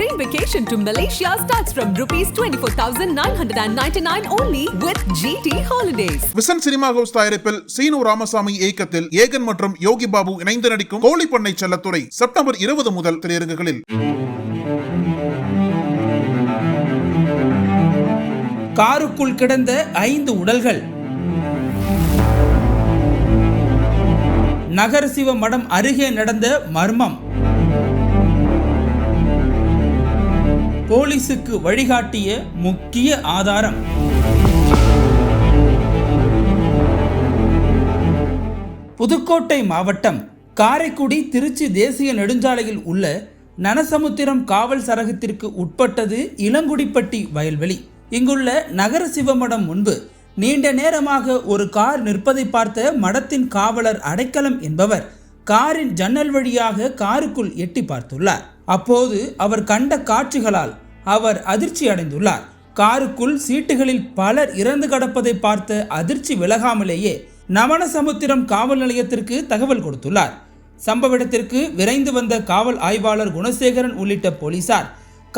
train vacation to Malaysia starts from rupees 24,999 only with GT Holidays. Vision cinema house தயாரிப்பில் சீனு ராமசாமி இயக்கத்தில் ஏகன் மற்றும் யோகி பாபு இணைந்து நடிக்கும் கோழிப்பண்ணை செல்லத்துறை செப்டம்பர் இருபது முதல் திரையரங்குகளில். காருக்குள் கிடந்த ஐந்து உடல்கள். நகரசிவ மடம் அருகே நடந்த மர்மம். போலீசுக்கு வழிகாட்டிய முக்கிய ஆதாரம். புதுக்கோட்டை மாவட்டம் காரைக்குடி திருச்சி தேசிய நெடுஞ்சாலையில் உள்ள நனசமுத்திரம் காவல் சரகத்திற்கு உட்பட்டது இளங்குடிப்பட்டி வயல்வெளி. இங்குள்ள நகர சிவமடம் முன்பு நீண்ட நேரமாக ஒரு கார் நிற்பதை பார்த்த மடத்தின் காவலர் அடைக்கலம் என்பவர் காரின் ஜன்னல் வழியாக காருக்குள் எட்டி பார்த்துள்ளார். அப்போது அவர் கண்ட காட்சிகளால் அவர் அதிர்ச்சி அடைந்துள்ளார். காருக்குள் சீட்டுகளில் பலர் இறந்து கடப்பதை பார்த்த அதிர்ச்சி விலகாமலேயே நவனசமுத்திரம் காவல் நிலையத்திற்கு தகவல் கொடுத்துள்ளார். சம்பவ இடத்திற்கு விரைந்து வந்த காவல் ஆய்வாளர் குணசேகரன் உள்ளிட்ட போலீசார்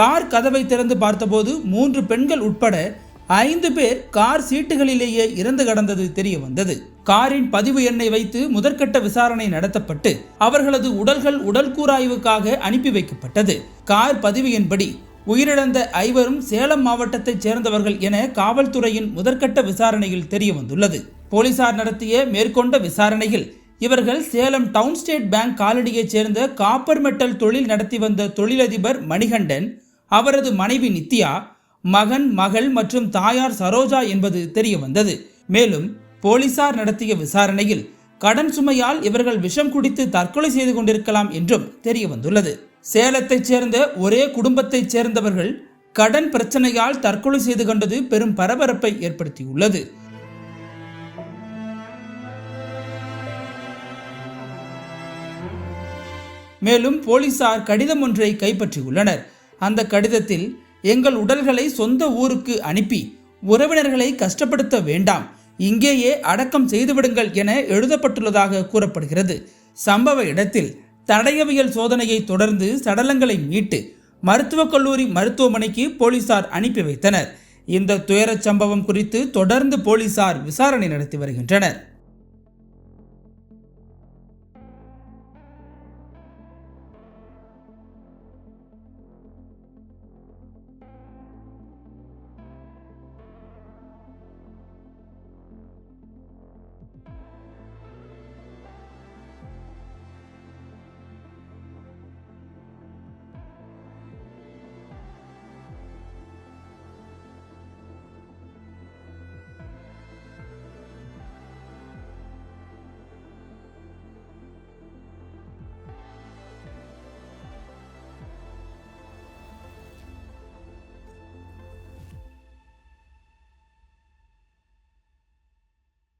கார் கதவை திறந்து பார்த்தபோது மூன்று பெண்கள் உட்பட ஐந்து பேர் கார் சீட்டுகளிலேயே இறந்து கடந்தது தெரிய வந்தது காரின் பதிவு எண்ணை வைத்து முதற்கட்ட விசாரணை நடத்தப்பட்டு அவர்களது உடல்கள் உடல் கூராய்வுக்காக அனுப்பி வைக்கப்பட்டது. கார் பதிவு எண்படி உயிரிழந்த ஐவரும் சேலம் மாவட்டத்தைச் சேர்ந்தவர்கள் என காவல்துறையின் முதற்கட்ட விசாரணையில் தெரிய வந்துள்ளது போலீசார் நடத்திய மேற்கொண்ட விசாரணையில் இவர்கள் சேலம் டவுன் ஸ்டேட் பேங்க் காலனியைச் சேர்ந்த காப்பர் மெட்டல் தொழில் நடத்தி வந்த தொழிலதிபர் மணிகண்டன் அவரது மனைவி நித்யா மகன் மகள் மற்றும் தாயார் சரோஜா என்பது தெரிய வந்தது மேலும் போலீசார் நடத்திய விசாரணையில் கடன் சுமையால் இவர்கள் விஷம் குடித்து தற்கொலை செய்து கொண்டிருக்கலாம் என்றும் தெரிய வந்துள்ளது சேலத்தைச் சேர்ந்த ஒரே குடும்பத்தைச் சேர்ந்தவர்கள் கடன் பிரச்சனையால் தற்கொலை செய்து கொண்டது பெரும் பரபரப்பை ஏற்படுத்தியுள்ளது. மேலும் போலீசார் கடிதம் ஒன்றை கைப்பற்றியுள்ளனர். அந்த கடிதத்தில் எங்கள் உடல்களை சொந்த ஊருக்கு அனுப்பி உறவினர்களை கஷ்டப்படுத்த வேண்டாம். இங்கேயே அடக்கம் செய்துவிடுங்கள் என எழுதப்பட்டுள்ளதாக கூறப்படுகிறது. சம்பவ இடத்தில் தடயவியல் சோதனையை தொடர்ந்து சடலங்களை மீட்டு மருத்துவக் கல்லூரி மருத்துவமனைக்கு போலீசார் அனுப்பி வைத்தனர். இந்த துயரச் சம்பவம் குறித்து தொடர்ந்து போலீசார் விசாரணை நடத்தி வருகின்றனர்.